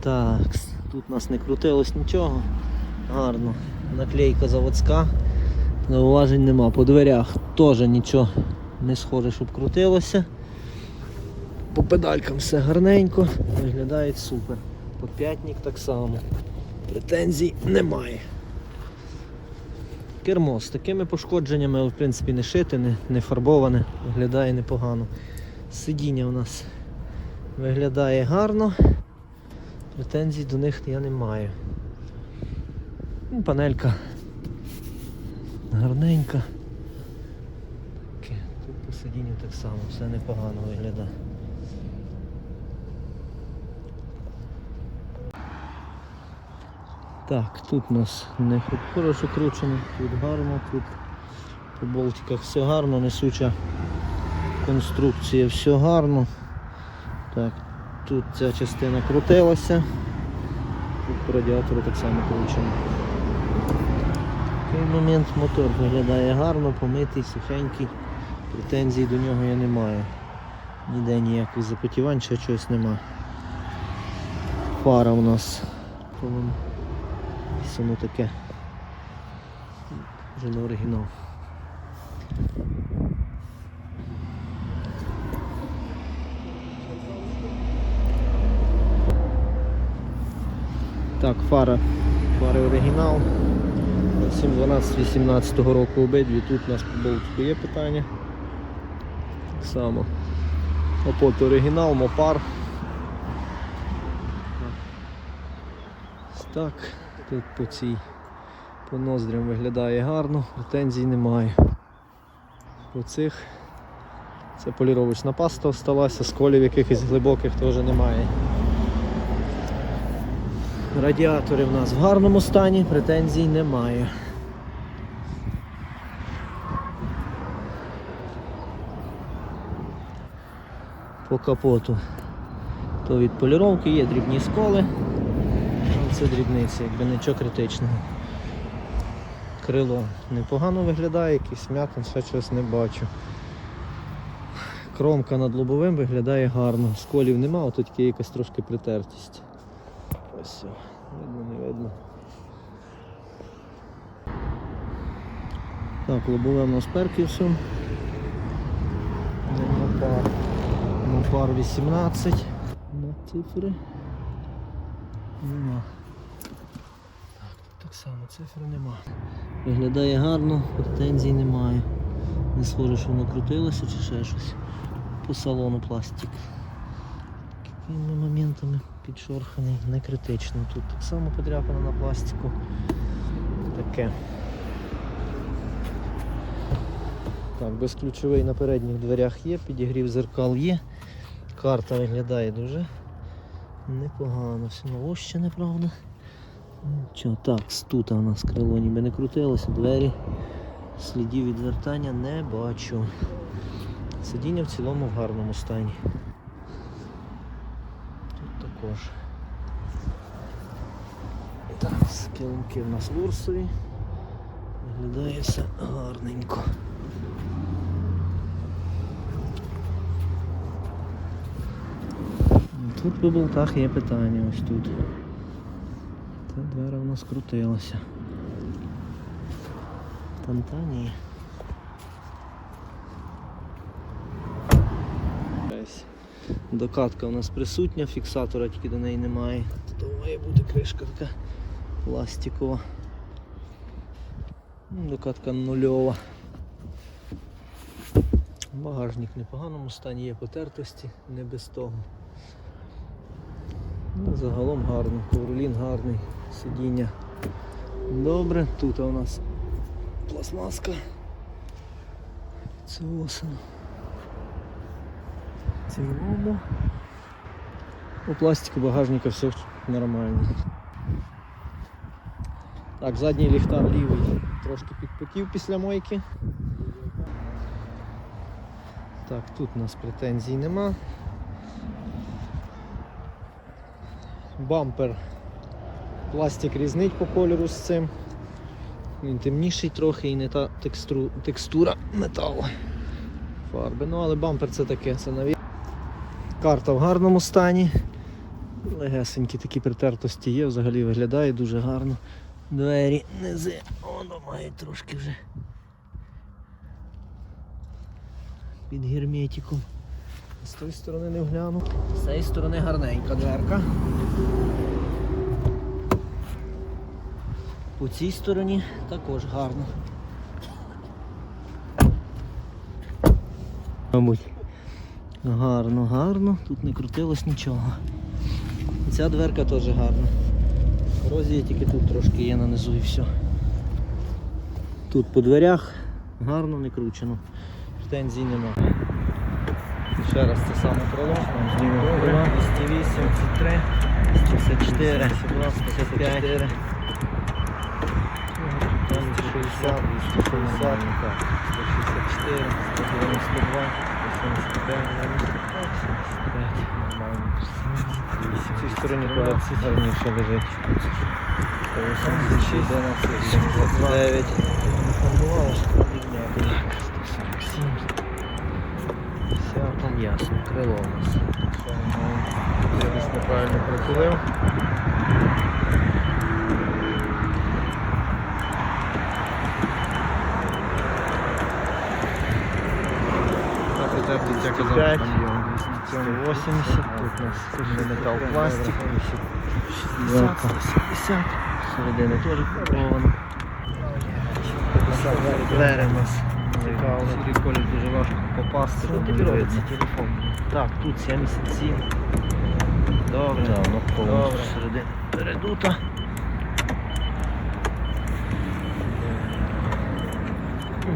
Так, тут у нас не крутилось нічого. Гарно. Наклейка заводська. Зауважень нема. По дверях теж нічого не схоже, щоб крутилося. По педалькам все гарненько, виглядає супер. Подп'ятник так само. Претензій немає. Кермо з такими пошкодженнями, в принципі, не шите, не, не фарбоване, виглядає непогано. Сидіння у нас виглядає гарно. Претензій до них я не маю. Ну, Панелька гарненька. Таке. Тут по сидінню так само, все непогано виглядає. Так, тут у нас не хо- хорошо кручено, тут гарно, тут по болтиках все гарно, несуча конструкція, все гарно. Так, тут ця частина крутилася, тут по радіатору так само кручено. Такий момент мотор виглядає гарно, помитий, сухенький, претензій до нього я не маю. Ніде ніяких запотівань, ще чогось нема. Фара у нас, воно таке. Вже не оригінал. Так, фара, фари оригінал. 7-12-18 року обидві. Тут у нас по болтику є питання. Так само. Опот оригінал, мопар. Так, тут по цій по ноздрям виглядає гарно, претензій немає. По цих це поліровочна паста осталася, сколів якихось глибоких теж немає. Радіатори в нас в гарному стані, претензій немає. По капоту. То від поліровки є дрібні сколи. Це дрібниці, якби нічого критичного. Крило непогано виглядає, якийсь м'ятин, ще щось не бачу. Кромка над лобовим виглядає гарно. Сколів нема, а тут тільки якась трошки притертість. Ось. Видно, не видно. Так, лобове у нас Перківсон. Мопар. Мопар 18. На цифри. Нема. Так, тут так само цифри нема. Виглядає гарно, претензій немає. Не схоже, що воно крутилося чи ще щось. По салону пластик. Такими моментами підшорханий, не критично. Тут так само подряпано на пластику. Таке. Так, безключовий на передніх дверях є, підігрів зеркал є. Карта виглядає дуже непогано. Все новощене, правда. Нічого, так, тут у нас крило ніби не крутилося, двері. Слідів відвертання не бачу. Сидіння в цілому в гарному стані. Також. Так, килимки в нас лурсові. Виглядає все гарненько. Тут по болтах є питання ось тут. Та двера в нас крутилася. Там та ні. Ось. Докатка у нас присутня, фіксатора тільки до неї немає. Тут має бути кришка така пластикова. Ну, Докатка нульова. Багажник в непоганому стані, є потертості, не без того. Ну, загалом гарно, ковролін гарний, сидіння. Добре, тут у нас пластмаска. Це осень. Цілому. У пластику багажника все нормально. Так, задній ліхтар лівий трошки підпотів після мойки. Так, тут у нас претензій нема. Бампер. Пластик різнить по кольору з цим. Він темніший трохи і не та текстура металу. Фарби. Ну але бампер це таке, це навіть. Карта в гарному стані. Легесенькі такі притертості є, взагалі виглядає дуже гарно. Двері, низи, воно мають трошки вже під герметиком. З тої сторони не вгляну. З цієї сторони гарненька дверка. По цій стороні також гарно. Мабуть. Гарно, гарно, тут не крутилось нічого. І Ця дверка теж гарна. Корозія тільки тут трошки є нанизу і все. Тут по дверях гарно не кручено. Претензій нема. Ще раз це саме крило. Добре. 208, 3, 254, 255, 260, 260, 164, 192, 175, 95. В цій стороні гарніше лежить. 186, 79, 147. Все там ясно, крило у нас. Я десь неправильно притулив. Так, казав, там є 180, тут у нас метал, пластик. 60, 170, середини теж фарбовано. Двері у нас цікаво. Сірий колір дуже важко попасти. Тут телефон? Так, тут 77. Добре, добре. Середина передута.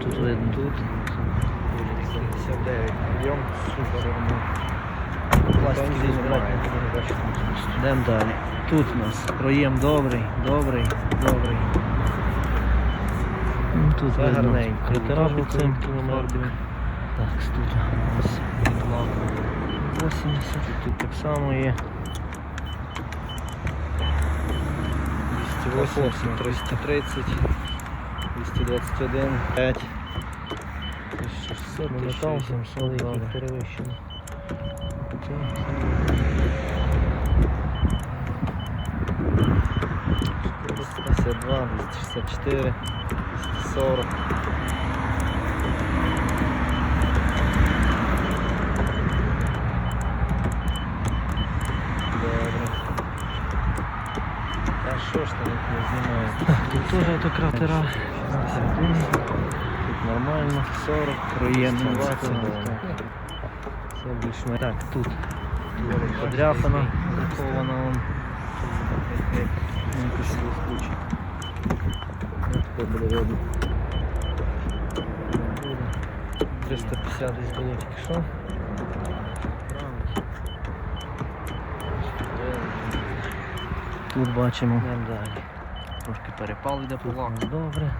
Тут видно. Тут 79 об'єм, супер. Претензій немає. Йдемо далі. Тут у нас проєм добрий, добрий, добрий. Ну, Тут Це гарненько. критера цим кілометром. Так, тут у нас лак 80, тут так само є. 280, 330, 221, 5. 1600, Ну, метал 700, великий, так, да. перевищено. Це 52, 264, 240. Добре. Та що ж там не знімає? Тут теж ото кратера. Нормально, 40, Проєм 20, 20, так. Тут подряпана, захована розкручено. Таке буде видно. 350 десь було тільки що. Тут бачимо. Трошки перепал йде по лаку. Добре,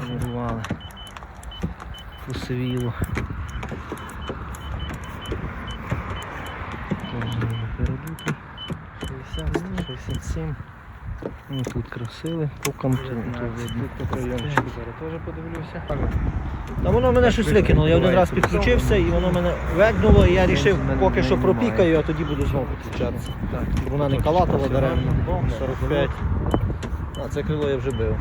полірували. Посивіло. Теж передути. 60, 167. Ну, тут красили, по контуру. Тут по прийомчику зараз теж подивлюся. Та воно мене щось викинуло. Я один раз підключився і воно мене вегнуло, і я вирішив поки що пропікаю, а тоді буду знову підключатися. Так, Вона не калатала даремно. 45. А, це крило я вже бив.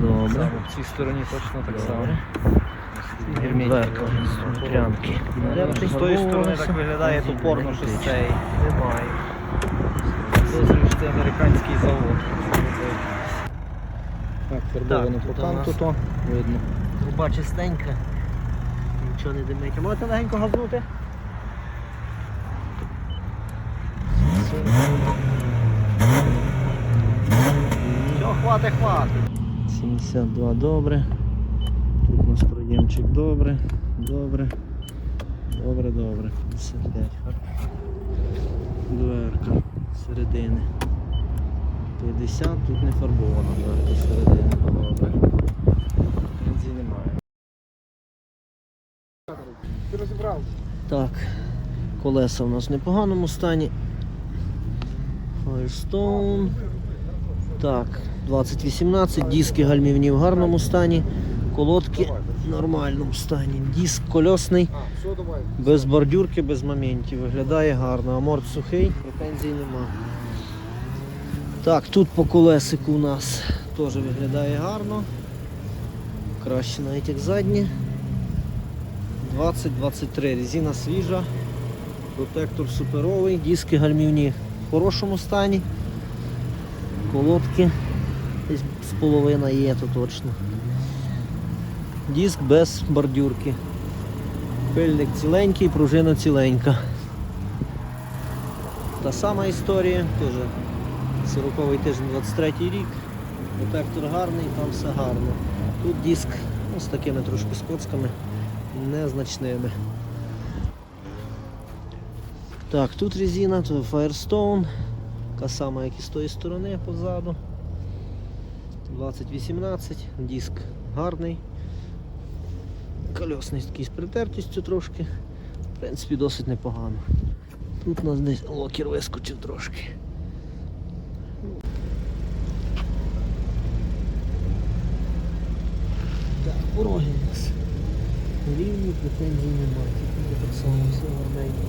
Добре. В цій стороні точно так само. Герметика. З тої сторони так виглядає топорно, що з цієї немає. Підозрюю, що це американський завод. Так, фарбовано по канту, то видно. Труба чистенька. Нічого не димить. Можете легенько газнути? Все, хватить, хватить. 72 добре. Тут у нас проємчик добре, добре. Добре, добре. 55. Дверка середини. 50, тут не фарбована дверка середини. Добре. Бензин немає. Так, колеса у нас в непоганому стані. Firestone. Так, 2018, диски гальмівні в гарному стані. Колодки в нормальному стані. Диск кольосний, без бордюрки, без моментів. Виглядає гарно. Аморт сухий, претензій нема. Так, тут по колесику у нас теж виглядає гарно. Краще навіть як заднє. 20-23, резина свіжа, протектор суперовий, диски гальмівні в хорошому стані. Колодки десь з половина є, то точно. Диск без бордюрки. Пильник ціленький, пружина ціленька. Та сама історія, теж 40-й тиждень 23 рік. Протектор гарний, там все гарно. Тут диск ну, з такими трошки скоцками незначними. Так, тут резина, тут Firestone. Така сама, як і з тої сторони позаду. 2018, диск гарний. Кольосний такий з притертістю трошки. В принципі, досить непогано. Тут у нас десь локер вискочив трошки. Так, пороги у нас. Рівні претензій немає. Тут так само все гарненько.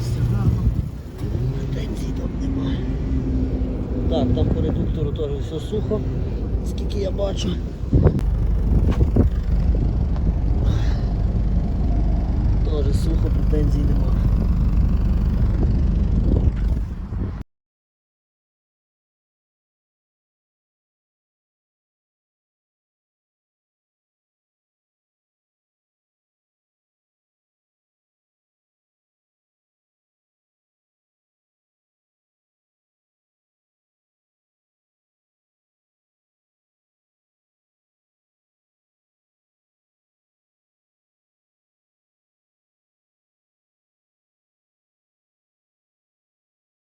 Все гарно. Претензій там немає. Так, там по редуктору теж все сухо, скільки я бачу. Теж сухо, претензій немає.